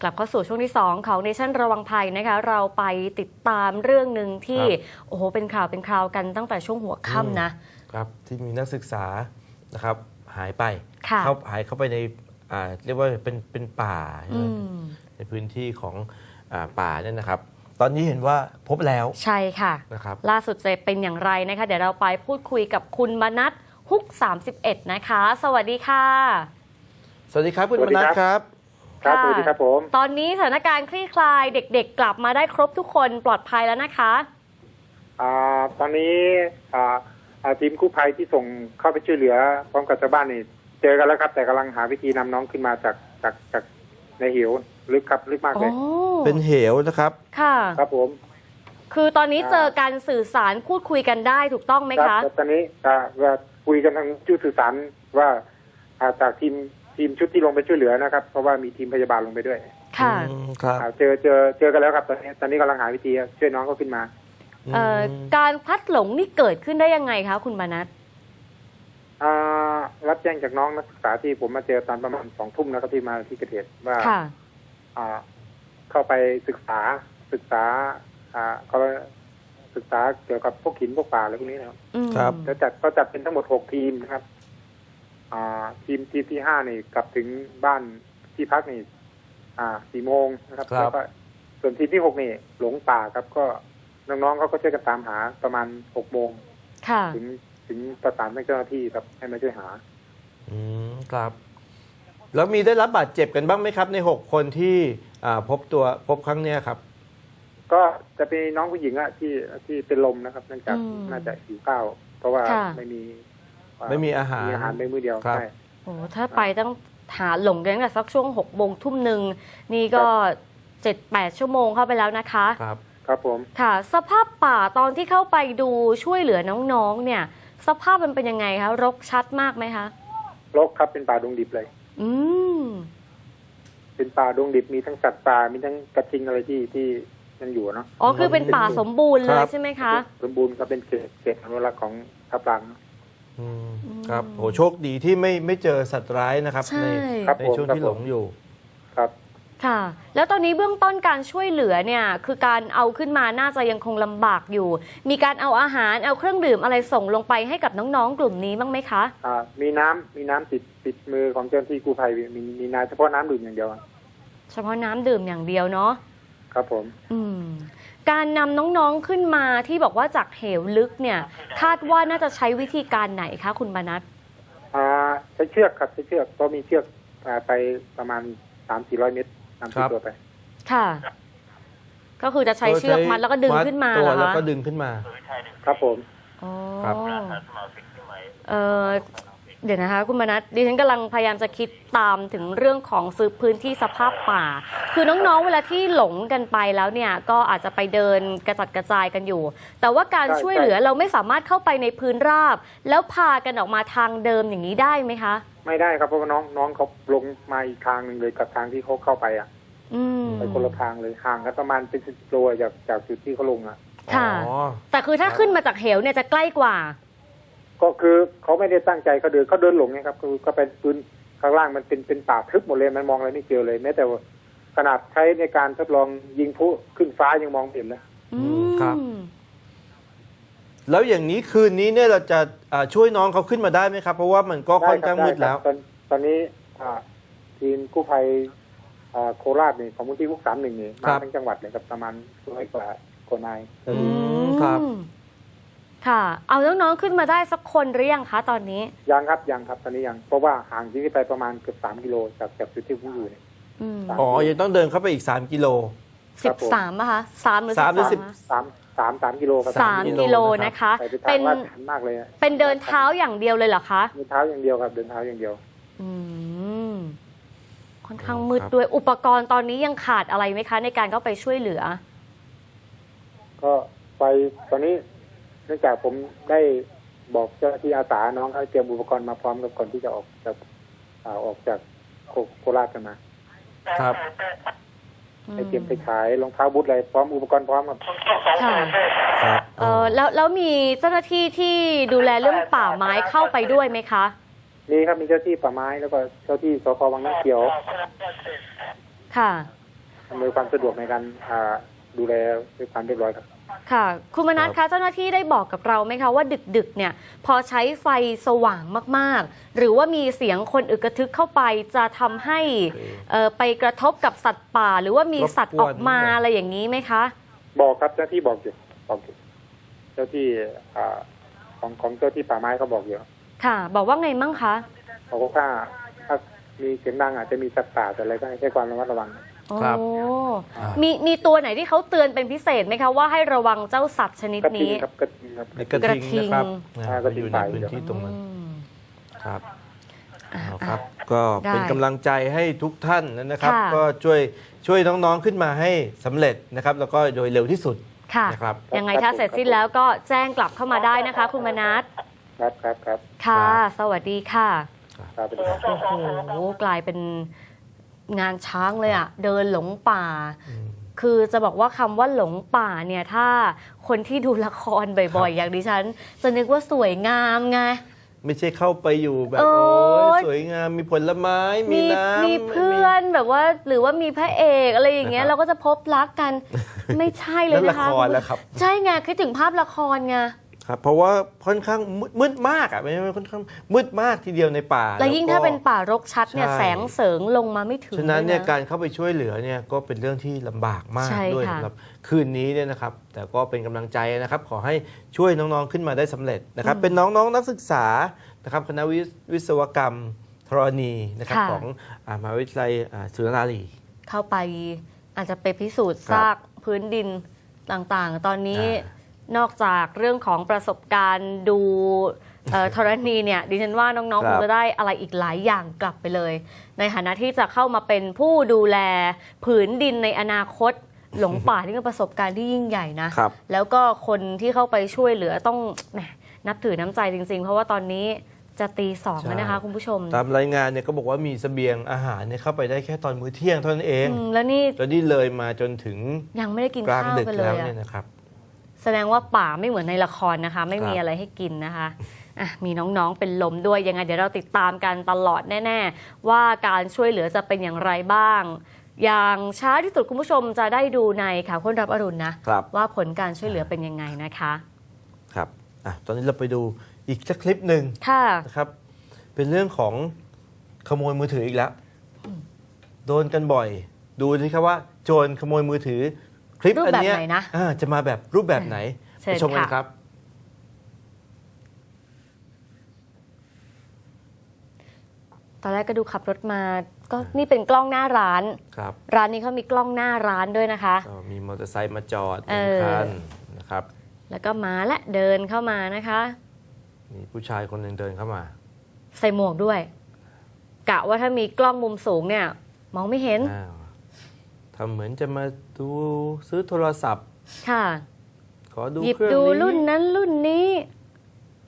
กลับเข้าสู่ช่วงที่ 2 ของ Nation ระวังภัยนะคะเราไปติดตามเรื่องหนึ่งที่ครับโอ้โหเป็นข่าวเป็นคราวกันตั้งแต่ช่วงหัวค่ำนะครับที่มีนักศึกษานะครับหายไปค่ะเข้าหายเข้าไปในอ่าเรียกว่าเป็นเป็นป่าใช่อืไหมมในพื้นที่ของอาป่าเนี่ยนะครับ ตอนนี้เห็นว่าพบแล้วใช่ค่ะนะครับล่าสุดจะเป็นอย่างไรนะคะ เดี๋ยวเราไปพูดคุยกับคุณมนัทฮุก 31 นะคะ สวัสดีค่ะ สวัสดีครับคุณสวัมสดีนัทครับ ครับครับค่ะสวัสดีครับผม ตอนนี้สถานการณ์คลี่คลายเด็กๆ กลับมาได้ครบทุกคนปลอดภัยแล้วนะคะอ่าตอนนี้อ่าอ่าทีมกู้ภัยที่ส่งเข้าไปช่วยเหลือพร้อมกับชาวบ้านนี่เจอกันแล้วครับ แต่กำลังหาวิธีนำน้องขึ้นมาจากจากจากในเหวลึกครับลึกมากโอ้เลยเป็นเหวนะครับ ค่ะ ครับผม คือตอนนี้เจอการสื่อสารพูดคุยกันได้ถูกต้องไหมครัคะแต่ตอนนี้อ่าว่าคุยกันทางชุดสื่อสารว่าอ่าจากทีม ทีมชุดที่ลงไปช่วยเหลือนะครับ เพราะว่ามีทีมพยาบาลลงไปด้วย ค่ะอืมครับอ่าเจอเจอเจอกันแล้วครับ ตอนนี้ตอนนี้กำลังหาวิธีช่วยน้องเขาขึ้นมา เอ่อม การพลัดหลงนี่เกิดขึ้นได้ยังไงคะคุณมานัทอ่ารับแจ้งจากน้องนักศึกษาที่ผมมาเจอตอนประมาณสองทุ่มนะครับที่มาที่เกิดเหตุว่าค่ะ อ่า เข้าไปศึกษาศึกษา อ่าเขาศึกษาเกี่ยวกับพวกหินพวกป่าอะไรพวกนี้นะครับอืมครับ แล้วจัดก็จัดเป็นทั้งหมดหกทีมนะครับอ่า ทีมทีมที่ห้านี่กลับถึงบ้านที่พักนี่ อ่าสี่โมงนะครับครับ แล้วก็ส่วนทีมที่หกนี่หลงป่าครับ ก็น้องๆเขาก็ช่วยกันตามหาประมาณหกโมงค่ะ ถึงถึงประสานให้เจ้าหน้าที่ครับให้มาช่วยหา อืมครับ แล้วมีได้รับบาดเจ็บกันบ้างไหมครับ ใน 6 คนที่อ่าพบตัวพบครั้งเนี้ยครับ ก็จะเป็นน้องผู้หญิงอะที่ที่เป็นลมนะครับเนื่องจากอืมน่าจะหิวข้าว เพราะว่าค่ะ ไม่มี ไม่มีอาหารมีอาหารในมือเดียวครับ ใช่โอ้ถ้าไปต้องหาหลงกันตั้งแต่สักช่วงหกโมงทุ่มหนึ่งนี่ก็เจ็ดแปดชั่วโมงเข้าไปแล้วนะคะ ครับ ครับผมค่ะ สภาพป่าตอนที่เข้าไปดูช่วยเหลือน้องๆเนี่ย สภาพมันเป็นยังไงคะรกชัดมากไหมคะรกครับเป็นป่าดงดิบเลย อืมเป็นป่าดงดิบมีทั้งสัตว์ป่ามีทั้งกระทิงอะไรที่ที่ยังอยู่เนาะอ๋อคือเป็นป่าสมบูรณ์เลคยรับ ใช่ไหมคะ สมบูรณ์ก็เป็นเขตเขตอนุรักษ์ของทับลังอืมอืม ครับโหโชคดีที่ไม่ไม่เจอสัตว์ร้ายนะครับใช่ครับในผมช่วงครับที่ผม หลงอยู่ ครับ ค่ะ แล้วตอนนี้เบื้องต้นการช่วยเหลือเนี่ย คือการเอาขึ้นมาน่าจะยังคงลำบากอยู่ มีการเอาอาหารเอาเครื่องดื่มอะไรส่งลงไปให้กับน้องๆ กลุ่มนี้บ้างไหมคะ อ่า มีน้ำมีน้ำติดติดมือของเจ้าหน้าที่กู้ภัยมีมีน้ำเฉพาะน้ำดื่มอย่างเดียวอะเฉพาะน้ำดื่มอย่างเดียวเนาะ ครับผม อืม การนำน้องๆขึ้นมาที่บอกว่าจากเหวลึกเนี่ย คาดว่าน่าจะใช้วิธีการไหนคะคุณบรรนัทอ่าใช้เชือกครับใช้เชือกก็มีเชือกอ่าไปประมาณสามสี่ร้อยเมตรนำครัติดบตัวไป ค่ะ ก็คือจะใช้เชือกมัดแล้วก็ดึงขึ้นมาตัเหรวอแล้วคะก็ดึงขึ้นมา ครับผม อ๋อครับ เออ เดี๋ยวนะคะคุณมนัทดิฉันกำลังพยายามจะคิดตามถึงเรื่องของซื้อพื้นที่สภาพป่า คือน้องๆเวลาที่หลงกันไปแล้วเนี่ยก็อาจจะไปเดินกระจัดกระจายกันอยู่ แต่ว่าการใช่ช่วยเหลือเราไม่สามารถเข้าไปในพื้นราบ แล้วพากันออกมาทางเดิมอย่างนี้ได้ไหมคะ ไม่ได้ครับเพราะว่าน้องน้องเขาลงมาอีกทางหนึ่งเลยกับทางที่เขาเข้าไปอะอืม ไปคนละทางเลยห่างกันประมาณเป็นสิบโลจากจากจุดที่เขาลงอะ ค่ะ อ๋อแต่คือถ้าขึ้นมาจากเหวเนี่ยจะใกล้กว่า ก็คือเขาไม่ได้ตั้งใจเขาเดินเขาเดินหลงไงครับคือก็เป็นพื้นข้างล่างมันเป็นเป็นป่าทึบหมดเลยมันมองอะไรไม่เจอเลยแม้แต่ว่าขนาดใช้ในการทดลองยิงพลุขึ้นฟ้ายังมองไม่เห็นเลยอืมครับ แล้วอย่างนี้คืนนี้เนี่ยเราจะอ่าช่วยน้องเขาขึ้นมาได้ไหมครับ เพราะว่ามันก็ค่อนข้างมืดแล้ว ตอนตอนนี้อ่าทีมกู้ภัยอ่าโคราชนี่ของมูลที่พุกสามหนึ่งนี่ครัมาบทั้งจังหวัดเลยครับประมาณร้อยกว่ากว่านายอืมครับอืม ค่ะ เอาน้องๆขึ้นมาได้สักคนหรือยังคะตอนนี้ ยังครับยังครับตอนนี้ยัง เพราะว่าห่างที่นี่ไปประมาณเกือบสามกิโลจากจากจุดที่ผมอยู่เนี่ยอืมครับอ๋อ ยังต้องเดินเข้าไปอีก 3 กิโลครัสิบบผมสามอะคะสามหรือสามหรือสิบสิบสองคะสามสามสามกิโลครับสามกิโลนะคะ ไปไปเป็ทานงลาดชันมากเลยอะเป็นเดินเท้าอย่างเดียวเลยเหรอคะ เดินเท้าอย่างเดียวครับเดินเท้าอย่างเดียว อืม ค่อนข้างมืดด้วยอุปกรณ์ตอนนี้ยังขาดอะไรไหมคะ ในการเข้าไปช่วยเหลือ ก็ไปตอนนี้เนื่องจากผมได้บอกเจ้าหน้าที่อาสาน้องให้เตรียมอุปกรณ์มาพร้อมกับคนที่จะออกจากอ่าออกจากโคโคราชกันมาครับให้เตรียมไปขายรองเท้าบูทอะไรพร้อมอุปกรณ์พร้อมครับค่ะครับเออแล้วแล้วมีเจ้าหน้าที่ที่ดูแลเรื่องป่าไม้เข้าไปด้วยไหมคะมีครับมีเจ้าที่ป่าไม้แล้วก็เจ้าที่สพวังน้ำเขียว ค่ะอำนวยความสะดวกในการอ่าดูแลด้วยความเรียบร้อยครับ ค่ะ คุณมนัสครัคะบเจ้าหน้าที่ได้บอกกับเราไหมคะว่าดึกๆเนี่ยพอใช้ไฟสว่างมากๆ หรือว่ามีเสียงคนอึกกระทึกเข้าไปจะทำให้เอ่อไปกระทบกับสัตว์ป่า หรือว่ามีสัตว์ออกมาอะไรอย่างนี้ไหมคะ บอกครับเจ้าที่บอกอยู่บอกอยู่เจ้าที่อ่าของของเจ้าที่ป่าไม้เขาบอกอยู่ค่ะ บอกว่าไงมั่งคะเขาบอกว่าถ้ามีเสียงดังอาจจะมีสัตว์ป่าแต่อะไรก็ให้ใช้ความระมัดระวัง โอ้ครับอ่ามีมีตัวไหนที่เขาเตือนเป็นพิเศษไหมคะว่าให้ระวังเจ้าสัตว์ชนิดกระทิงนี้ ครับกระทิงครับ ในกระทิงนะครับอ่านะกระทิงอยู่ในป่าพื้นที่ตรงนั้นอืมครับอะเอาคอะรับ ก็ได้เป็นกำลังใจให้ทุกท่านนะครับ ค่ะ ก็ช่วยช่วยน้องๆขึ้นมาให้สำเร็จนะครับ แล้วก็โดยเร็วที่สุดค่ะ นะครับ ยังไงถ้าเสร็จสิ้นแล้วก็แจ้งกลับเข้ามาได้นะคะ คุณมนัสครับครับครับค่ะ ครับ สวัสดีค่ะ ครับเป็นครับโอ้โหกลายเป็น งานช้างเลยอะเดินหลงป่าอืมคือจะบอกว่าคำว่าหลงป่าเนี่ยถ้าคนที่ดูละครบ่อยๆ อย่างดิฉัน จะนึกว่าสวยงามไง ไม่ใช่เข้าไปอยู่แบบ โอ๊โอ้ยยสวยงามมีผลไม้มีมีน้ำมีเพื่อนแบบว่า หรือว่ามีพระเอกอะไรอย่างเงี้ยนะครับเราก็จะพบรักกันไม่ใช่เลยแล้วละนะคะ ครแล้วครับ ใช่ไงคิดถึงภาพละครไง ครับเพราะว่าค่อนข้างมืดมืดมากอะไม่ใช่ค่อนข้างมืดมากทีเดียวในป่า แล้วยิ่งก็ถ้าเป็นป่ารกชัดเนี่ยใช่แสงเสริงลงมาไม่ถึงฉะนั้นเนี่ยลการเข้าไปช่วยเหลือเนี่ยก็เป็นเรื่องที่ลำบากมากใช่ด้วยค่ะสำหรับคืนนี้เนี่ยนะครับ แต่ก็เป็นกำลังใจนะครับ ขอให้ช่วยน้องๆขึ้นมาได้สำเร็จนะครับ เป็นน้องๆนักศึกษานะครับคณะวิศวิศวกรรมธรณีนะครับค่ะของอ่ามหาวิทยาลัยอ่าสุรนารีเข้าไปอาจจะไปพิสูจน์ครับซากพื้นดินต่างๆ ตอนนี้อ่ นอกจากเรื่องของประสบการณ์ดูเอ่อธรณีเนี่ยดิฉันว่าน้องๆคครับงจะได้อะไรอีกหลายอย่างกลับไปเลย ในฐานะที่จะเข้ามาเป็นผู้ดูแลผืนดินในอนาคตหลงป่านี่ก็ประสบการณ์ที่ยิ่งใหญ่นะครับแล้วก็คนที่เข้าไปช่วยเหลือต้องแหมนับถือน้ำใจจริง ๆ เพราะว่าตอนนี้จะตีสองแล้วนะคะคุณผู้ชม ตามรายงานเนี่ยก็บอกว่ามีเสบียงอาหารเนี่ยเข้าไปได้แค่ตอนมื้อเที่ยงเท่านั้นเองอืมแล้วนี่แล้วนี่เลยมาจนถึงยังไม่ได้กินกลางข้าวดึกกันเลแล้วยอะเนี่ยนะครับ แสดงว่าป่าไม่เหมือนในละครนะคะ ไม่มีครับอะไรให้กินนะคะอะมีน้องๆเป็นลมด้วยยังไงเดี๋ยวเราติดตามกันตลอดแน่ ๆ ว่าการช่วยเหลือจะเป็นอย่างไรบ้าง อย่างช้าที่สุดคุณผู้ชมจะได้ดูในข่าวคนรับอรุณนะครับว่าผลการช่วยเหลือเป็นยังไงนะคะครับอะตอนนี้เราไปดูอีกสักคลิปหนึ่งค่ะนะครับ เป็นเรื่องของขโมยมือถืออีกแล้ว โดนกันบ่อย ดูสิครับว่า โจรขโมยมือถือ คลิปรูปอันแบบเนี้ยไหนนะอ่าจะมาแบบรูปแบบไหนเชิไปญชมกันค่ะครับตอนแรกก็ดูขับรถมา ก็นี่เป็นกล้องหน้าร้านครับร้านนี้เขามีกล้องหน้าร้านด้วยนะคะก็มีมอเตอร์ไซค์มาจอดหเอนึ่งอคันนะครับ แล้วก็มาและเดินเข้ามานะคะ มีผู้ชายคนหนึ่งเดินเข้ามา ใส่หมวกด้วย กะว่าถ้ามีกล้องมุมสูงเนี่ย มองไม่เห็นอ้าว ทำเหมือนจะมาดูซื้อโทรศัพท์ ค่ะ ขอดูหยิบเครื่องดูนี้รุ่นนั้นรุ่นนี้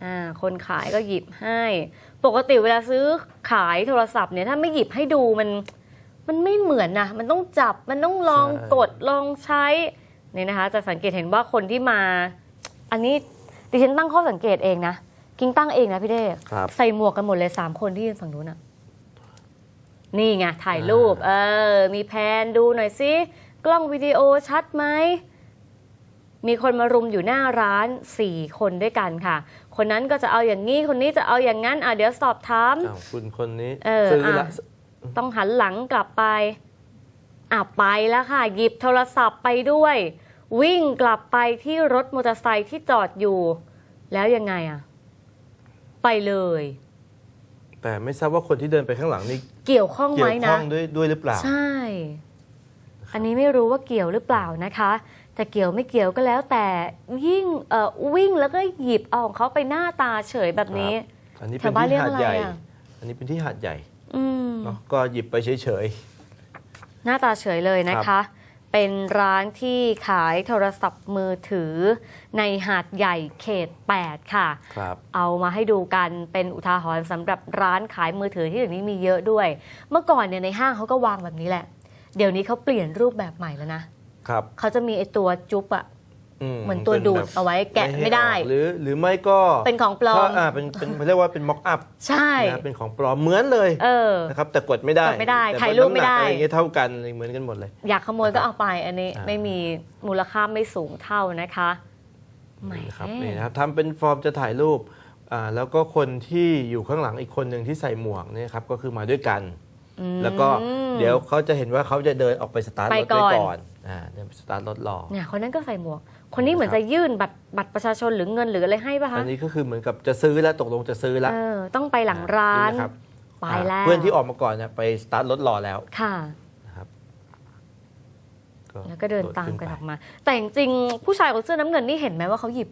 อ่า คนขายก็หยิบให้ ปกติเวลาซื้อขายโทรศัพท์เนี่ยถ้าไม่หยิบให้ดูมัน มันไม่เหมือนนะ มันต้องจับ มันต้องลองกดลองใช้นี่นะคะ จะสังเกตเห็นว่าคนที่มา อันนี้ดิฉันตั้งข้อสังเกตเองนะ กิ้งตั้งเองนะพี่เด้ครับ ใส่หมวกกันหมดเลยสามคนที่ยืนฝั่งนู้นอะ นี่ไงถ่ายรูป เออ มีแพนดูหน่อยสิกล้องวิดีโอชัดไหม มีคนมารุมอยู่หน้าร้านสี่คนด้วยกันค่ะ คนนั้นก็จะเอาอย่างนี้ คนนี้จะเอาอย่างนั้น อะเดี๋ยวสอบถามอ้าวคุณคนนี้เออซื้ออะละต้องหันหลังกลับไป อะไปแล้วค่ะ หยิบโทรศัพท์ไปด้วย วิ่งกลับไปที่รถมอเตอร์ไซค์ที่จอดอยู่ แล้วยังไงอะ ไปเลย แต่ไม่ทราบว่าคนที่เดินไปข้างหลังนี่ เกี่ยวข้องไหเกี่มยวข้นะ องด้วยด้วยหรือเปล่า ใช่ อันนี้ไม่รู้ว่าเกี่ยวหรือเปล่านะคะ แต่เกี่ยวไม่เกี่ยวก็แล้วแต่ยิ่งเอ่อวิ่งแล้วก็หยิบเอาของเขาไปหน้าตาเฉยแบบนี้ อันนี้แถเป็นวบ้านที่เรียกหาดอะไรใหญ่ อะ อันนี้เป็นที่หาดใหญ่อืม เนาะก็หยิบไปเฉย หน้าตาเฉยเลยนะคะ เป็นร้านที่ขายโทรศัพท์มือถือ ในหาดใหญ่เขต 8 ค่ะๆครับ เอามาให้ดูกันเป็นอุทาหรณ์สำหรับร้านขายมือถือที่เดี๋ยวนี้มีเยอะด้วย เมื่อก่อนเนี่ยในห้างเขาก็วางแบบนี้แหละ เดี๋ยวนี้เขาเปลี่ยนรูปแบบใหม่แล้วนะครับ เขาจะมีไอตัวจุ๊บอะ เหมือนตัวดูดเอาไว้แกะไม่ได้ให้ออกหรือหรือไม่ก็เป็นของปลอมถ้าอ่าเป็นเป็นเรียกว่าเป็นม็อกอัพใช่นะเป็นของปลอมเหมือนเลยเออนะครับแต่กดไม่ได้กดไม่ได้แต่ถ่ายรูปไม่ได้น้ำหนักอะไรอย่างเงี้ยเท่ากันเหมือนกันหมดเลย อยากขโมยก็เอาไปอันนี้อ่าไม่มีมูลค่าไม่สูงเท่านะคะแหมนะครับนี่นะครับทำเป็นฟอร์มจะถ่ายรูปอ่าแล้วก็คนที่อยู่ข้างหลังอีกคนหนึ่งที่ใส่หมวกเนี่ยครับก็คือมาด้วยกันอืมแล้วก็เดี๋ยวเขาจะเห็นว่าเขาจะเดินออกไปสตาร์ทไปรถได้ก่อนก่อนอ่าเดินไปสตาร์ทรถรอเนี่ยคนนั้นก็ใส่หมวก คนนี้เหมือนจะยื่นบัตรบัตรประชาชนหรือเงินหรืออะไรให้ป่ะคะอันนี้ก็คือเหมือนกับจะซื้อแล้วตกลงจะซื้อแล้วเออต้องไปหลังร้านะครับไปแล้วเพื่อนที่ออกมาก่อนเนี่ยไปสตาร์ทรถรอแล้วค่ะนะครับแล้วก็เดินตามกันขึ้ออกไปมา แต่จริงๆผู้ชายคนเสื้อน้ำเงินนี่เห็นไหมว่าเขาหยิบ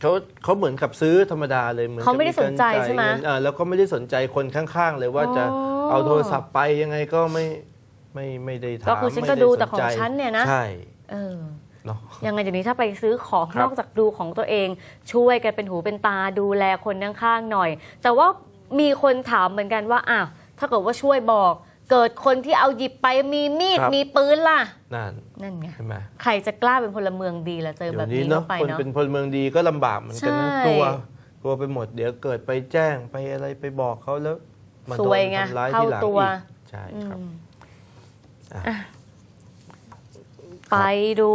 เขาเขาเหมือนกับซื้อธรรมดาเลยเหมือนกับเขาไม่ได้สนใจการายใช่ไหมเงินอ่าแล้วก็ไม่ได้สนใจคนข้างๆ เลยว่าจะอ๋อเอาโทรศัพท์ไปยังไงก็ไม่ไม่ไม่ได้ถามก็คือฉันก็ไม่ไดูแต่ของสใจฉันเนี่ยนะใช่เออ เนาะยังไงเดี๋ยวนี้ถ้าไปซื้อของครับนอกจากดูของตัวเอง ช่วยกันเป็นหูเป็นตาดูแลคนข้างๆหน่อย แต่ว่ามีคนถามเหมือนกันว่าอ้าวถ้าเกิดว่าช่วยบอก เกิดคนที่เอาหยิบไปมีมีดมีปืนล่ะนั่นนั่นไงใช่ไหมใครจะกล้าเป็นพลเมืองดีล่ะเจอเดี๋แบยวบนี้นี้เนาะเข้าไปคนเนาะเป็นพลเมืองดีก็ลำบากเหมือนกันนะใช่กลัวกลัวไปหมดเดี๋ยวเกิดไปแจ้งไปอะไรไปบอกเขาแล้วมาซโดวยนไงทำร้ายเข้าที่หลังตัวอีกใช่ครับอืมอะอะ ไปดู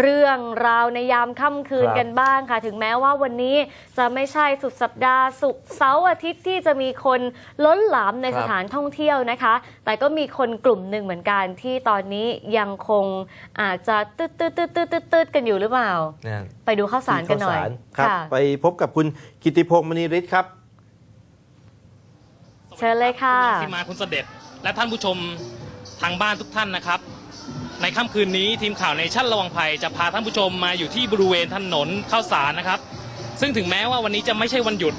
เรื่องราวในยามค่ำคืนครับกันบ้างค่ะ ถึงแม้ว่าวันนี้จะไม่ใช่สุดสัปดาห์ศุกร์เสาร์อาทิตย์ที่จะมีคนล้นหลามในครับสถานท่องเที่ยวนะคะ แต่ก็มีคนกลุ่มหนึ่งเหมือนกันที่ตอนนี้ยังคงอาจจะตืดตืดตืดตืดตืดตืดกันอยู่หรือเปล่านั่นไปดูข้าวสารกันหน่อยที่ข้าวสารครับค่ะไปพบกับคุณกิติพงศ์มณีฤทธิ์ครับ เชิญเลยค่ะณรังสิมาคุณเสด็จและท่านผู้ชมทางบ้านทุกท่านนะครับ ในค่ำคืนนี้ทีมข่าวในชั่นระวังภัยจะพาท่านผู้ชมมาอยู่ที่บริเวณถนนข้าวสารนะครับ ซึ่งถึงแม้ว่าวันนี้จะไม่ใช่วันหยุด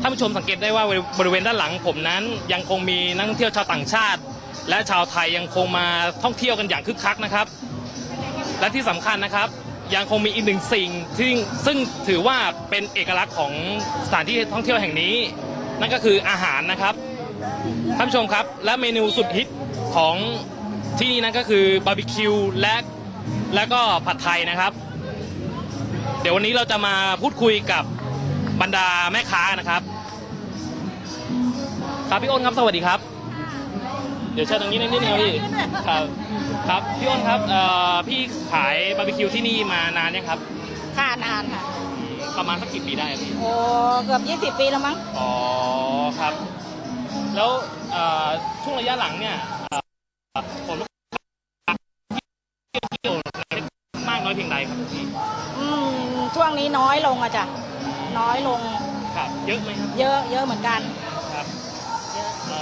ท่านผู้ชมสังเกตได้ว่าบริเวณด้านหลังผมนั้น ยังคงมีนักท่องเที่ยวชาวต่างชาติ และชาวไทยยังคงมาท่องเที่ยวกันอย่างคึกคักนะครับ และที่สำคัญนะครับยังคงมีอีกหนึ่งสิ่งที่ซึ่งถือว่าเป็นเอกลักษณ์ของสถานที่ท่องเที่ยวแห่งนี้ นั่นก็คืออาหารนะครับท่านผู้ชมครับ และเมนูสุดฮิตของ ที่นี่นั่นก็คือบาร์บีคิวและและก็ผัดไทยนะครับ เดี๋ยววันนี้เราจะมาพูดคุยกับบรรดาแม่ค้านะครับ ครับพี่อ้นครับสวัสดีครับ เดี๋ยวเชิญตรงนี้นิดนึงครับพี่ครับครับพี่อ้นครับเอ่อพี่ขายบาร์บีคิวที่นี่มานานยังครับค่ะนานค่ะ ประมาณสักกี่ปีได้ครับพี่โอ้เกือบ20 ปีแล้วมั้ง อ๋อครับ แล้วเอ่อช่วงระยะหลังเนี่ยเอ่อผม ครับพี่อืมช่วงนี้น้อยลงอะจ้ะน้อยลงครับเยอะไหมครับเยอะเยอะเหมือนกันครับเยอะเอ่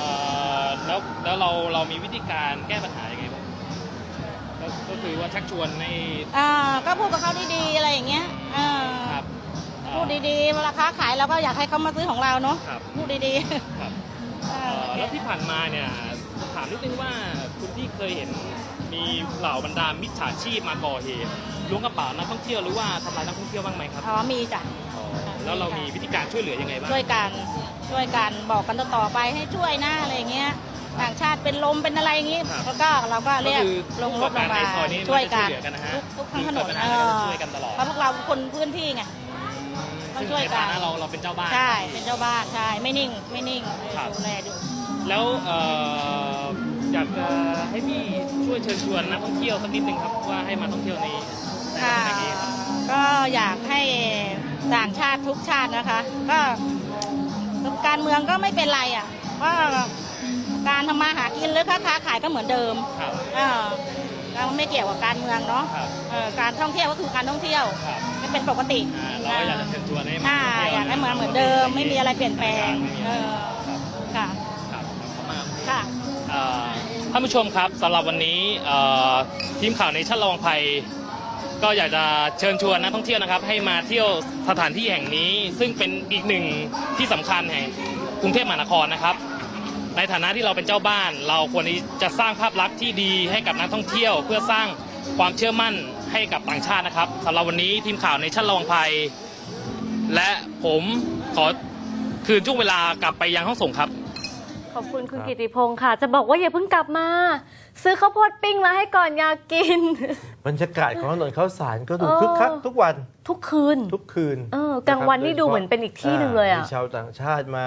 อแล้วแล้วเราเรามีวิธีการแก้ปัญหายังไงบ้างก็ก็คือว่าชักชวนในอ่าก็พูดกับเขาดีๆอะไรอย่างเงี้ยอ่าครับเอ่อพูดดีๆเวลาค้าขายเราก็อยากให้เขามาซื้อของเราเนาะครับ พูดดีครับๆเอ่อ่าอแล้วที่ผ่านมาเนี่ยถามนิดนึงว่าคุณพี่เคยเห็นมีเหล่าบรรดามิจฉาชีพมาก่อเหตุล้วงกระเป๋านักท่องเที่ยวหรือว่าทำลายนักท่องเที่ยวบ้างไหมครับอ๋อมีจ้ะอ๋อแล้วเรามีวิธีการช่วยเหลือยังไงบ้างช่วยกันช่วยกันบอกกันต่อๆไปให้ช่วยนะอะไรอย่างเงี้ยต่างชาติเป็นลมเป็นอะไรอย่างงี้แล้วก็เราก็เรียกก็คือลงรผู้ถประลกอบการงมาในซอยนี้ช่วยกันช่วยเหลือกันนะฮะทุกทุกทั้งถนนมีปัญหาเออะไรก็อช่วยกันตลอดเพราะพวกเราคนพื้นที่ไงต้องช่วยกันซึ่งในฐาะเราเราเป็นเจ้าบ้านใช่เป็นเจ้าบ้านใช่ไม่นิ่งไม่นิ่งเออครับดูแลดู แล้วเอ่ออยากจะให้พี่ช่วยเชิญชวนนักท่องเที่ยวสักนิดนึงครับว่าให้มาท่องเที่ยวในในค่ะแห่งนี้ครับก็อยากให้ต่างชาติทุกชาตินะคะ ก็การเมืองก็ไม่เป็นไรอะเพราะการทำมาหากินหรือค้าค้าขายก็เหมือนเดิมครับเออก็ไม่เกี่ยวกับการเมืองเนาะครับเออการท่องเที่ยวก็คือการท่องเที่ยวครับไม่เป็นปกติอ่าเราก็อยากจะเชิญชวนให้มาอ่าท่องเที่ยวอยากให้เหมือนเหมือนเดิม ไม่มีอะไรเปลี่ยนแปลงเออค่ะ ท่านผู้ชมครับสำหรับวันนี้ทีมข่าวในชั้นระวังภัย ก็อยากจะเชิญชวนนักท่องเที่ยวนะครับ ให้มาเที่ยวสถานที่แห่งนี้ ซึ่งเป็นอีกหนึ่งที่สำคัญแห่งกรุงเทพมหานครนะครับ ในฐานะที่เราเป็นเจ้าบ้าน เราควรจะสร้างภาพลักษณ์ที่ดีให้กับนักท่องเที่ยว เพื่อสร้างความเชื่อมั่นให้กับต่างชาตินะครับสำหรับวันนี้ทีมข่าวในชั้นระวังภัย และผมขอคืนช่วงเวลากลับไปยังห้องส่งครับ อบคุณคุณครับกิติพงศ์ค่ะ จะบอกว่าอย่าเพิ่งกลับมา ซื้อข้าวโพดปิ้งมาให้ก่อนอยากกิน บรรยากาศของถนนข้าวสารก็ดูเออคึกคักทุกวันทุกคืนทุกคืนเออกลางวันนี่ดูเหมือนเป็นอีกที่หนึ่งเลยอะมีชาวต่างชาติมา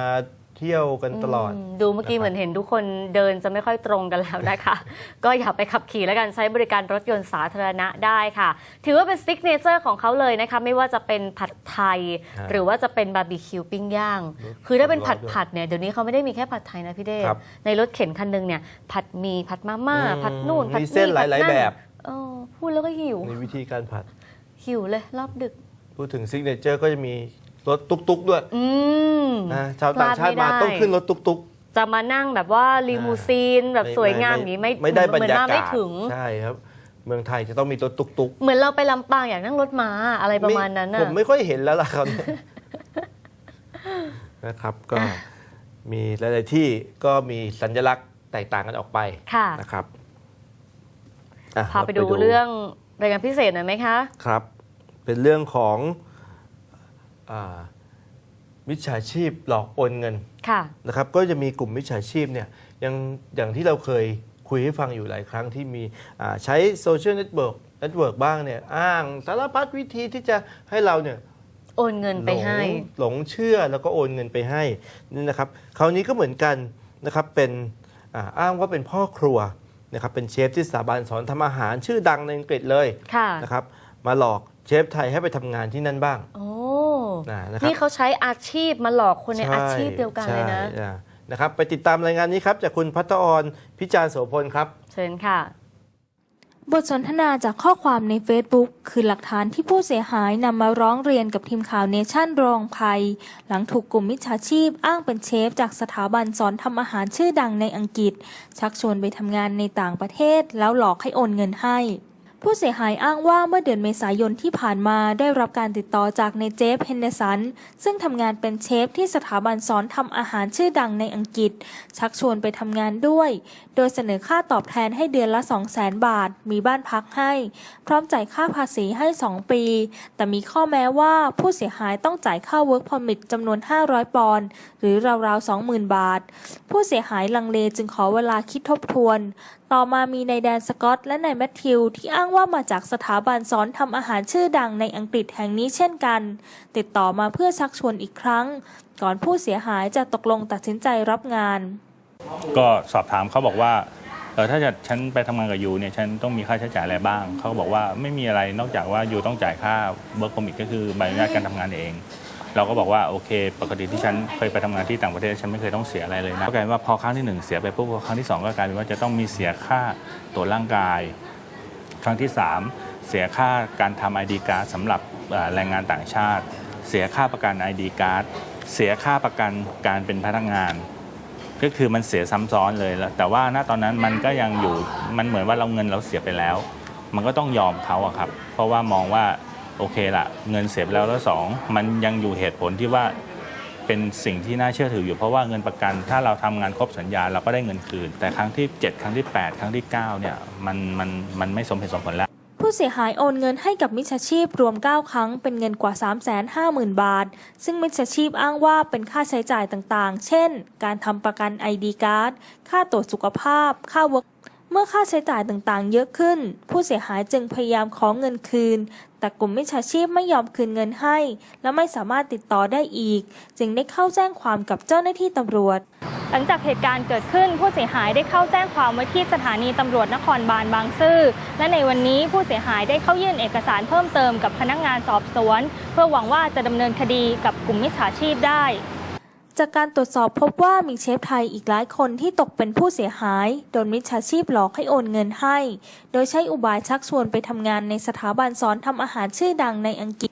เที่ยวกันตลอดมดูเมื่อกี้นะครับเหมือนเห็นทุกคนเดินจะไม่ค่อยตรงกันแล้วนะคะ ก็อย่าไปขับขี่แล้วกันใช้บริการรถยนต์สาธารณะได้ค่ะ ถือว่าเป็นซิกเนเจอร์ของเขาเลยนะคะ ไม่ว่าจะเป็นผัดไทยฮะหรือว่าจะเป็นบาร์บีคิวปิ้งย่างรถคือถ้าเป็นผัดร้อนด้วยผัดเนี่ยเดี๋ยวนี้เขาไม่ได้มีแค่ผัดไทยนะพี่เด้ครับในรถเข็นคันหนึงเนี่ยผัดหมีผัดมาม่าอืมผัดนู่นผัดมีเส้นหลายๆผัดแบบเออพูดแล้วก็หิวในวิธีการผัดหิวเลยรอบดึก พูดถึงซิกเนเจอร์ก็จะมี รถตุกๆด้วยอืมนะชาวต่างชาติมาพลดไได้ต้องขึ้นรถตุกจะมานั่งแบบว่าลีมูซีนๆแบบสวยงามอย่างนี้ไม่ไม่ได้บรรเหมือนยามาไม่กาศถึงใช่ครับ เมืองไทยจะต้องมีรถตุกๆเหมือนเราไปลำปางอยากนั่งรถม้าอะไรประมาณนั้นผน่ะมไม่ค่อยเห็นแล้วล่ะครับนะครับก็มีหลาย ๆ ที่ก็มีสัญลักษณ์แตกต่างกันออกไปค่ะนะครับอะพาไปดูเรื่องรายการพิเศษหน่อยไหมคะ ครับ เป็นเรื่องของอา มิจฉาชีพหลอกโอนเงินค่ะนะครับก็จะมีกลุ่มมิจฉาชีพเนี่ยยังอย่างที่เราเคยคุยให้ฟังอยู่หลายครั้งที่มีอ่าใช้โซเชียลเน็ตเวิร์กเน็ตเวิร์กบ้างเนี่ยอ้างสารพัดวิธีที่จะให้เราเนี่ยโอนเงินไปให้ลงหลงเชื่อแล้วก็โอนเงินไปให้นี่นะครับคราวนี้ก็เหมือนกันนะครับเป็นอาอ้างว่าเป็นพ่อครัวนะครับเป็นเชฟที่สถาบันสอนทำอาหารชื่อดังในอังกฤษเลยค่ะนะครับมาหลอกเชฟไทยให้ไปทำงานที่นั่นบ้างโอ้ นะนะครับนี่เขาใช้อาชีพมาหลอกคนในอาชีพเดียวกันเลยนะใช่อ่านะครับไปติดตามรายงานนี้ครับจากคุณพัฒออนพิจารณ์โสพลครับ เชิญค่ะ บทสนทนาจากข้อความใน Facebook คือหลักฐานที่ผู้เสียหายนำมาร้องเรียนกับทีมข่าวเนชั่นรองภัย หลังถูกกลุ่มมิจฉาชีพอ้างเป็นเชฟ จากสถาบันสอนทำอาหารชื่อดังในอังกฤษ ชักชวนไปทำงานในต่างประเทศแล้วหลอกให้โอนเงินให้ ผู้เสียหายอ้างว่าเมื่อเดือนเมษายนที่ผ่านมาได้รับการติดต่อจากในเจฟเฮนเดสัน ซึ่งทำงานเป็นเชฟที่สถาบันสอนทำอาหารชื่อดังในอังกฤษ ชักชวนไปทำงานด้วย โดยเสนอค่าตอบแทนให้เดือนละ 200,000 บาท มีบ้านพักให้ พร้อมจ่ายค่าภาษีให้ 2 ปี แต่มีข้อแม้ว่าผู้เสียหายต้องจ่ายค่า Work Permit จำนวน 500 ปอนด์หรือราวๆ 20,000 บาท ผู้เสียหายลังเลจึงขอเวลาคิดทบทวน ต่อมามีนายแดนสกอตและนายแมทธิวที่อ้างว่ามาจากสถาบันสอนทำอาหารชื่อดังในอังกฤษแห่งนี้เช่นกัน ติดต่อมาเพื่อชักชวนอีกครั้ง ก่อนผู้เสียหายจะตกลงตัดสินใจรับงาน ก็สอบถามเขาบอกว่าเออถ้าจะฉันไปทำงานกับยูเนี่ยฉันต้องมีค่าใช้จ่ายอะไรบ้าง เขาก็บอกว่าไม่มีอะไรนอกจากว่ายูต้องจ่ายค่าเบิร์ก m มิ t ก็คือใบอนุญาตการทำงานเอง เราก็บอกว่าโอเค ปกติที่ฉันเคยไปทำงานที่ต่างประเทศฉันไม่เคยต้องเสียอะไรเลยนะก็กลายเป็นว่าพอครั้งที่หนึ่งเสียไปปุ๊บพอครั้งที่สองก็กลายเป็นว่าจะต้องมีเสียค่าตรวจร่างกาย ครั้งที่ 3 เสียค่าการทำ ID การ์ดสำหรับแรงงานต่างชาติ เสียค่าประกัน ID การ์ดเสียค่าประกันการเป็นพนักงาน ก็คือมันเสียซ้ำซ้อนเลยแล้วแต่ว่าณตอนนั้นมันก็ยังอยู่มันเหมือนว่าเราเงินเราเสียไปแล้ว มันก็ต้องยอมเขาอะครับ เพราะว่ามองว่า โอเคละเงินเสียไปแล้วแล้วสองมันยังอยู่เหตุผลที่ว่าเป็นสิ่งที่น่าเชื่อถืออยู่เพราะว่าเงินประกัน ถ้าเราทำงานครบสัญญาเราก็ได้เงินคืน แต่ครั้งที่ 7 ครั้งที่ 8 ครั้งที่ 9 เนี่ยมันมันมันไม่สมเหตุสมผลแล้ว ผู้เสียหายโอนเงินให้กับมิจฉาชีพรวม 9 ครั้งเป็นเงินกว่า 350,000 บาท ซึ่งมิจฉาชีพอ้างว่าเป็นค่าใช้จ่ายต่างๆ เช่น การทำประกัน ID การ์ดค่าตรวจสุขภาพ ค่า work เมื่อค่าใช้จ่ายต่างๆ เยอะขึ้น ผู้เสียหายจึงพยายามขอเงินคืน แต่กลุ่มมิจฉาชีพไม่ยอมคืนเงินให้ และไม่สามารถติดต่อได้อีก จึงได้เข้าแจ้งความกับเจ้าหน้าที่ตำรวจ หลังจากเหตุการณ์เกิดขึ้น ผู้เสียหายได้เข้าแจ้งความไว้ที่สถานีตำรวจนครบาลบางซื่อ และในวันนี้ผู้เสียหายได้เข้ายื่นเอกสารเพิ่มเติมกับพนักงานสอบสวน เพื่อหวังว่าจะดำเนินคดีกับกลุ่มมิจฉาชีพได้ จากการตรวจสอบพบว่ามีเชฟไทยอีกหลายคนที่ตกเป็นผู้เสียหาย โดนมิจฉาชีพหลอกให้โอนเงินให้ โดยใช้อุบายชักชวนไปทำงานในสถาบันสอนทำอาหารชื่อดังในอังกฤษ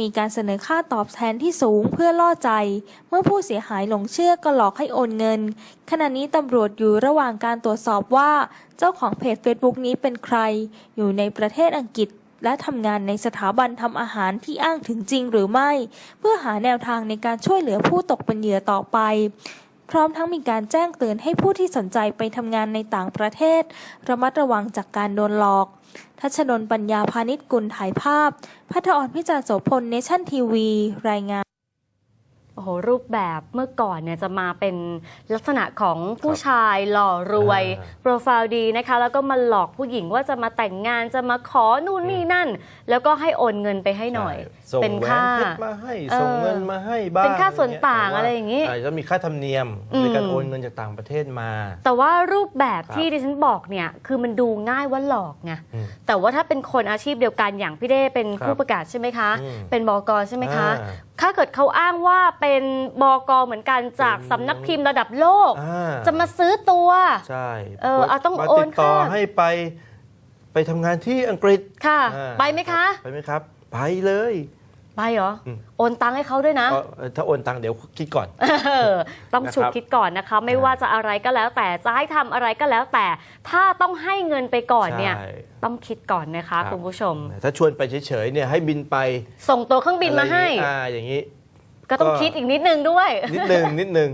มีการเสนอค่าตอบแทนที่สูงเพื่อล่อใจ เมื่อผู้เสียหายหลงเชื่อก็หลอกให้โอนเงิน ขณะนี้ตำรวจอยู่ระหว่างการตรวจสอบว่า เจ้าของเพจ Facebook นี้เป็นใคร อยู่ในประเทศอังกฤษ และทำงานในสถาบันทำอาหารที่อ้างถึงจริงหรือไม่ เพื่อหาแนวทางในการช่วยเหลือผู้ตกเป็นเหยื่อต่อไป พร้อมทั้งมีการแจ้งเตือนให้ผู้ที่สนใจไปทำงานในต่างประเทศ ระมัดระวังจากการโดนหลอก ทัชนนปัญญาพาณิชกุลถ่ายภาพ พัฒออนพิจาร์โสพลเนชั่นทีวี รายงาน โอ้โหรูปแบบเมื่อก่อนเนี่ยจะมาเป็นลักษณะของผู้ชายหล่อรวยอ่าโปรไฟล์ดีนะคะ แล้วก็มาหลอกผู้หญิงว่าจะมาแต่งงานจะมาขอนู่นนี่นั่น แล้วก็ให้โอนเงินไปให้หน่อยใช่ส่งเป็นแหวนค่าเพชรมาให้เออส่งเงินมาให้บ้างเป็นค่าส่วนต่างแต่อะไรอย่างงี้อาจจะมีค่าธรรมเนียมอืม ในการโอนเงินจากต่างประเทศมา แต่ว่ารูปแบบครับที่ดิฉันบอกเนี่ยคือมันดูง่ายว่าหลอกไงอืมแต่ว่าถ้าเป็นคนอาชีพเดียวกันอย่างพี่เด้เป็นครับผู้ประกาศใช่ไหมคะ อืมเป็นบกใช่ไหมคะ อ่าถ้าเกิดเขาอ้างว่าเป็นบกเหมือนกันจากเป็นสำนักพิมพ์ระดับโลก อ่า จะมาซื้อตัว ใช่เออเอาต้องมาโอนติดต่อค่าให้ไปไปทำงานที่อังกฤษค่ะ อ่าไปไหมคะ ไปไหมครับ ไปเลย ไปเหรออมโอนตังค์ให้เขาด้วยนะเอ่อถ้าโอนตังค์เดี๋ยวคิดก่อนเออต้องนะครับฉุดคิดก่อนนะคะ ไม่อ่าว่าจะอะไรก็แล้วแต่จะให้ทำอะไรก็แล้วแต่ ถ้าต้องให้เงินไปก่อนเนี่ยใช่ต้องคิดก่อนนะคะครับคุณผู้ชม ถ้าชวนไปเฉยๆเนี่ยให้บินไป ส่งตัวเครื่องบินมาให้อะไรอย่างงี้อ่าอย่างนี้ ก็ต้องก็คิดอีกนิดนึงด้วย นิดนึงนิดนึง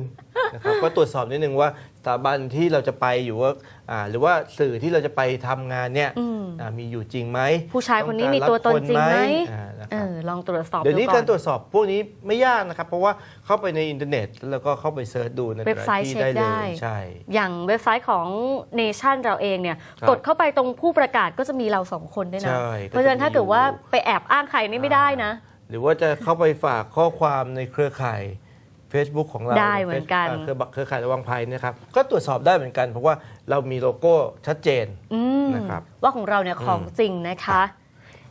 นะครับก็ตรวจสอบนิดนึงว่าสถาบันที่เราจะไปอยู่ว่าอ่าหรือว่าสื่อที่เราจะไปทำงานเนี่ยอืมอ่ามีอยู่จริงไหมผู้ชายคนนี้องมีกาตัวตนบจริงไหมอ่านะคเอรับอลองตรวจสอบเดี๋ยวนี้ก่การอนตรวจสอบพวกนี้ไม่ยากนะครับ เพราะว่าเข้าไปในอินเทอร์เน็ต แล้วก็เข้าไปเซิร์ชดูในเว็บไซต์ที่เช็คได้เลได้ยใช่อย่างเว็บไซต์ของเนชั่นเราเองเนี่ยครับกดเข้าไปตรงผู้ประกาศก็จะมีเราสองคนด้วยนะใช่เพราะฉะนั้นถ้าเกิดว่าไปแอบอ้างใครนี่ไม่ได้นะ หรือว่าจะเข้าไปฝากข้อความในเครือข่าย Facebook ของเราได้เหมือนกัน เครือเครือข่ายระวังภัยเนะครับ ก็ตรวจสอบได้เหมือนกัน เพราะว่าเรามีโลโก้ชัดเจนอืมนะครับ ว่าของเราเนี่ยของอืมจริงนะคะ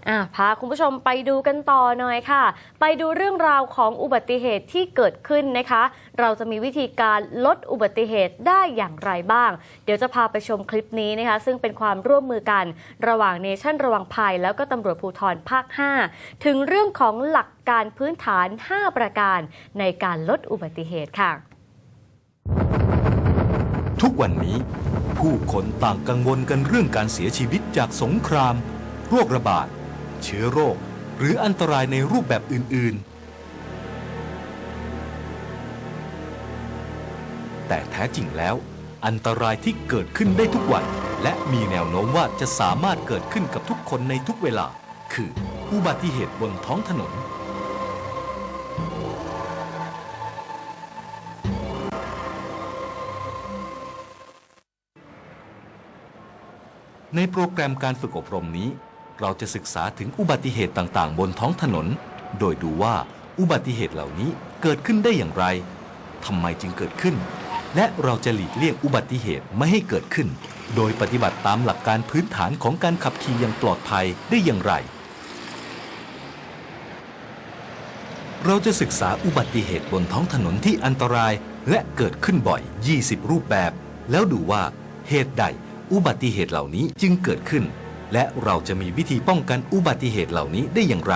อะพาคุณผู้ชมไปดูกันต่อหน่อยค่ะ ไปดูเรื่องราวของอุบัติเหตุที่เกิดขึ้นนะคะ เราจะมีวิธีการลดอุบัติเหตุได้อย่างไรบ้าง เดี๋ยวจะพาไปชมคลิปนี้นะคะ ซึ่งเป็นความร่วมมือกันระหว่างเนชั่นระวังภัย แล้วก็ตำรวจภูธรภาค 5 ถึงเรื่องของหลักการพื้นฐาน 5 ประการ ในการลดอุบัติเหตุค่ะ ทุกวันนี้ ผู้คนต่างกังวลกันเรื่องการเสียชีวิตจากสงคราม โรคระบาด เชื้อโรค หรืออันตรายในรูปแบบอื่น ๆ แต่แท้จริงแล้ว อันตรายที่เกิดขึ้นได้ทุกวัน และมีแนวโน้มว่าจะสามารถเกิดขึ้นกับทุกคนในทุกเวลา คืออุบัติเหตุบนท้องถนน ในโปรแกรมการฝึกอบรมนี้ เราจะศึกษาถึงอุบัติเหตุต่างๆ บนท้องถนน โดยดูว่าอุบัติเหตุเหล่านี้เกิดขึ้นได้อย่างไรทำไมจึงเกิดขึ้น และเราจะหลีกเลี่ยงอุบัติเหตุไม่ให้เกิดขึ้น โดยปฏิบัติตามหลักการพื้นฐานของการขับขี่อย่างปลอดภัยได้อย่างไร เราจะศึกษาอุบัติเหตุบนท้องถนนที่อันตรายและเกิดขึ้นบ่อย 20 รูปแบบ แล้วดูว่าเหตุใดอุบัติเหตุเหล่านี้จึงเกิดขึ้น และเราจะมีวิธีป้องกันอุบัติเหตุเหล่านี้ได้อย่างไร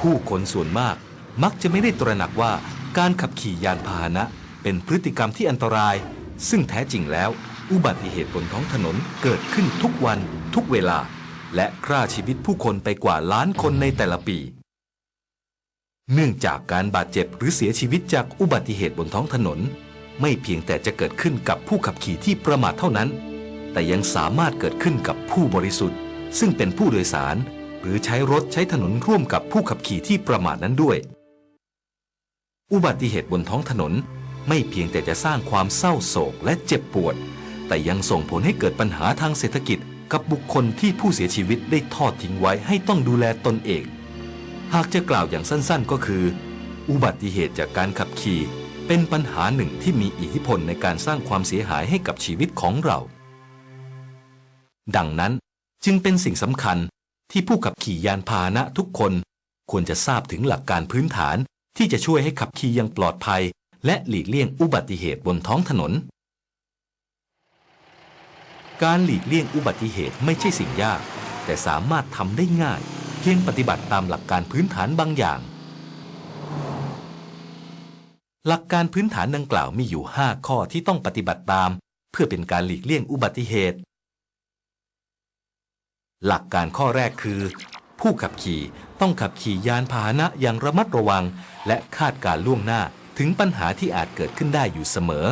ผู้คนส่วนมากมักจะไม่ได้ตระหนักว่าการขับขี่ยานพาหนะเป็นพฤติกรรมที่อันตราย ซึ่งแท้จริงแล้ว อุบัติเหตุบนท้องถนนเกิดขึ้นทุกวันทุกเวลา และฆ่าชีวิตผู้คนไปกว่าล้านคนในแต่ละปี เนื่องจากการบาดเจ็บหรือเสียชีวิตจากอุบัติเหตุบนท้องถนน ไม่เพียงแต่จะเกิดขึ้นกับผู้ขับขี่ที่ประมาทเท่านั้น แต่ยังสามารถเกิดขึ้นกับผู้บริสุทธิ์ ซึ่งเป็นผู้โดยสาร หรือใช้รถใช้ถนนร่วมกับผู้ขับขี่ที่ประมาทนั้นด้วย อุบัติเหตุบนท้องถนน ไม่เพียงแต่จะสร้างความเศร้าโศกและเจ็บปวด แต่ยังส่งผลให้เกิดปัญหาทางเศรษฐกิจ กับบุคคลที่ผู้เสียชีวิตได้ทอดทิ้งไว้ให้ต้องดูแลตนเอง หากจะกล่าวอย่างสั้นๆ ก็คือ อุบัติเหตุจากการขับขี่ เป็นปัญหาหนึ่งที่มีอิทธิพลในการสร้างความเสียหายให้กับชีวิตของเรา ดังนั้นจึงเป็นสิ่งสำคัญที่ผู้ขับขี่ยานพาหนะทุกคน ควรจะทราบถึงหลักการพื้นฐานที่จะช่วยให้ขับขี่อย่างปลอดภัย และหลีกเลี่ยงอุบัติเหตุบนท้องถนน การหลีกเลี่ยงอุบัติเหตุไม่ใช่สิ่งยาก แต่สามารถทำได้ง่าย เพียงปฏิบัติตามหลักการพื้นฐานบางอย่าง หลักการพื้นฐานดังกล่าวมีอยู่ 5 ข้อที่ต้องปฏิบัติตาม เพื่อเป็นการหลีกเลี่ยงอุบัติเหตุ หลักการข้อแรกคือ ผู้ขับขี่ต้องขับขี่ยานพาหนะอย่างระมัดระวัง และคาดการล่วงหน้าถึงปัญหาที่อาจเกิดขึ้นได้อยู่เสมอ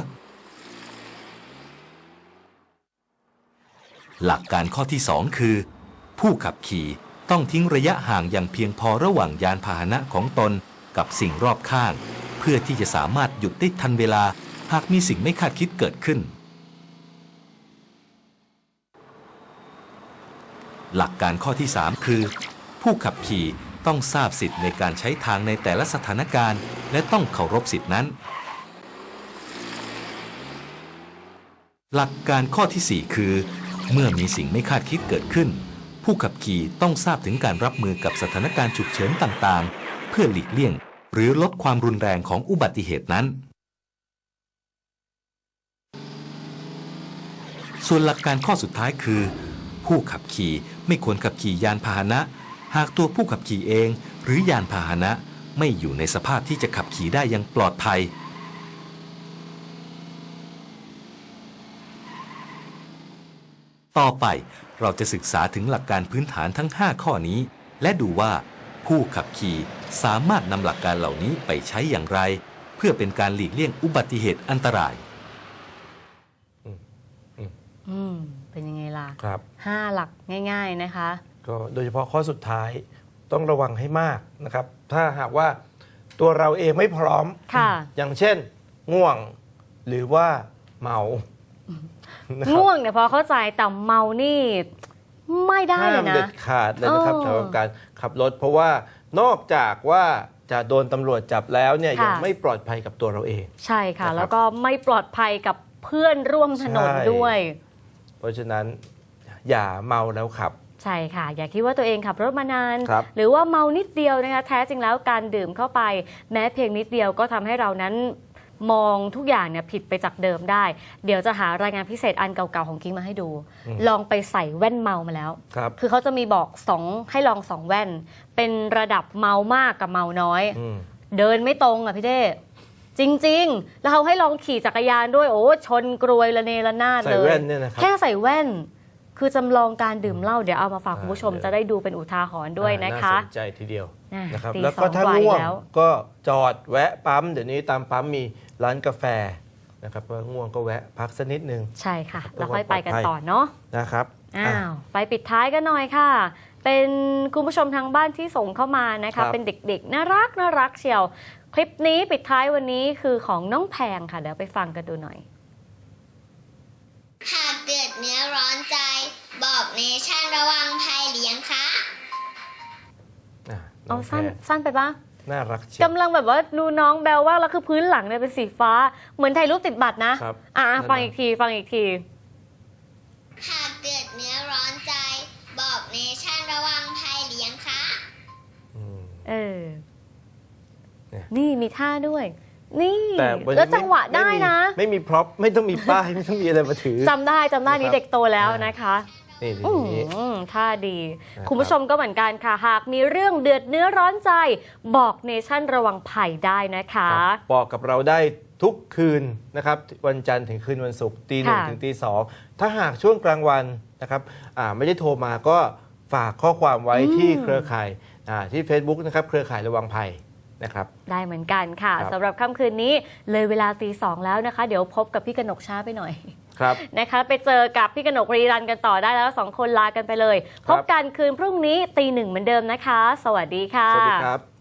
หลักการข้อที่ 2 คือ ผู้ขับขี่ต้องทิ้งระยะห่างอย่างเพียงพอระหว่างยานพาหนะของตนกับสิ่งรอบข้าง พื่อที่จะสามารถหยุดได้ทันเวลา หากมีสิ่งไม่คาดคิดเกิดขึ้น หลักการข้อที่ 3 คือ ผู้ขับขี่ต้องทราบสิทธิ์ในการใช้ทางในแต่ละสถานการณ์ และต้องเคารพสิทธินั้น หลักการข้อทีสี่4 คือ เมื่อมีสิ่งไม่คาดคิดเกิดขึ้น ผู้ขับขี่ต้องทราบถึงการรับมือกับสถานการณ์ฉุกเฉินต่างๆ เพื่อหลีกเลี่ยง หรือลดความรุนแรงของอุบัติเหตุนั้น ส่วนหลักการข้อสุดท้ายคือ ผู้ขับขี่ไม่ควรขับขี่ยานพาหนะ หากตัวผู้ขับขี่เอง หรือยานพาหนะไม่อยู่ในสภาพที่จะขับขี่ได้อย่างปลอดภัย ต่อไปเราจะศึกษาถึงหลักการพื้นฐานทั้ง 5 ข้อนี้ และดูว่าผู้ขับขี่ สามารถนำหลักการเหล่านี้ไปใช้อย่างไร เพื่อเป็นการหลีกเลี่ยงอุบัติเหตุอันตราย อืมเป็นยังไงล่ะครับ ห้าหลักง่าย ๆนะคะ ก็โดยเฉพาะข้อสุดท้ายต้องระวังให้มากนะครับ ถ้าหากว่าตัวเราเองไม่พร้อม ค่ะ อย่างเช่น ง่วงหรือว่าเมานะครับง่วงเนี่ยพอเข้าใจแต่เมานี่ ไม่ได้เลห้ามยนะ เด็ดขาดเลยนะครับเออ สำหรับการขับรถ เพราะว่า นอกจากว่าจะโดนตำรวจจับแล้วเนี่ยค่ะยังไม่ปลอดภัยกับตัวเราเอง ใช่ค่ะนะครับแล้วก็ไม่ปลอดภัยกับเพื่อนร่วมถนนใช่ด้วย เพราะฉะนั้นอย่าเมาแล้วขับ ใช่ค่ะ อย่าคิดว่าตัวเองขับรถมานานครับหรือว่าเมานิดเดียวนะคะแท้จริงแล้วการดื่มเข้าไป แม้เพียงนิดเดียวก็ทำให้เรานั้น มองทุกอย่างเนี่ยผิดไปจากเดิมได้ เดี๋ยวจะหารายงานพิเศษอันเก่าๆของกิ้งมาให้ดู ลองไปใส่แว่นเมามาแล้วครับคือเขาจะมีบอกสองให้ลองสองแว่น เป็นระดับเมามากกับเมาน้อยอืมเดินไม่ตรงอะพี่เด้จริง ๆ แล้วเขาให้ลองขี่จักรยานด้วยโอ้ชนกรวยระเนระนาดใส่เลยแว่นเนี่ยนะครับแค่ใส่แว่นคือจำลองการดื่มเหล้าเดี๋ยวเอามาฝากอ่าคุณผู้ชมเดี๋ยวจะได้ดูเป็นอุทาหรณ์ด้วยนะคะน่าสนใจทีเดียวอะ นะครับตีแล้วก็สองถ้ากว่าง่วงแล้วก็จอดแวะปั๊ม เดี๋ยวนี้ตามปั๊มมีร้านกาแฟนะครับว่าง่วงก็แวะพักสักนิดนึง ใช่ค่ะเพื่แล้อวค่อยไปกันความปลอดภัยต่อเนาะนะครับอ้าอะวไปปิดท้ายกันหน่อยค่ะ เป็นคุณผู้ชมทางบ้านที่ส่งเข้ามานะครัคะบเป็นเด็กๆ น่ารักน่ารักเชียว คลิปนี้ปิดท้ายวันนี้คือของน้องแพงค่ะ เดี๋ยวไปฟังกันดูหน่อย หากเกิดเนื้อร้อนใจ บอกเนชั่นระวังภัยเลี้ยงค่ะอะ น้เอาองสั้นแพรสั้นไปปะน่ารักเชียว กำลังแบบว่าดูน้องแบลว่ากแล้วคือพื้นหลังเนี่ยเป็นสีฟ้า เหมือนถ่ายรูปติดบัตรนะครับ อ่านั่นฟังน่ะอีกทีฟังอีกที หากเกิดเนื้อร้อนใจ บอกเนชั่นระวังภัยเลี้ยงค่ะ อืม เออ เนี่ย นี่มีท่าด้วย นี่แต่นนี้แล้วจังหวะม่ได้ม่มีนะไม่มีพร็อพไม่ต้องมีป้าย ไม่ต้องมีอะไรมาถือ จำได้จำได้นะครับนี้เด็กโตแล้วนะคะ นี่อืนี่นี่มท่าดีนะครับคุณผู้ชมก็เหมือนกันค่ะ หากมีเรื่องเดือดเนื้อร้อนใจ บอกเนชั่นระวังภัยได้นะคะครับบอกกับเราได้ทุกคืนนะครับ วันจันทร์ถึงคืนวันศุกร์ตีหนึ่งค่ะถึงตีสองถ้าหากช่วงกลางวันนะครับอ่าไม่ได้โทรมาก็ฝากข้อความไว้ที่เครือข่ายอ่าที่ Facebook นะครับเครือข่ายระวังภัยนะครับได้เหมือนกันค่ะครับสำหรับค่ำคืนนี้เลยเวลาตีสองแล้วนะคะ เดี๋ยวพบกับพี่กนกช้าไปหน่อยครับ นะคะไปเจอกับพี่กนกรีรันกันต่อได้แล้วสองคนลากันไปเลยครับพบกันคืนพรุ่งนี้ตีหนึ่งเหมือนเดิมนะคะ สวัสดีค่ะ สวัสดีครับ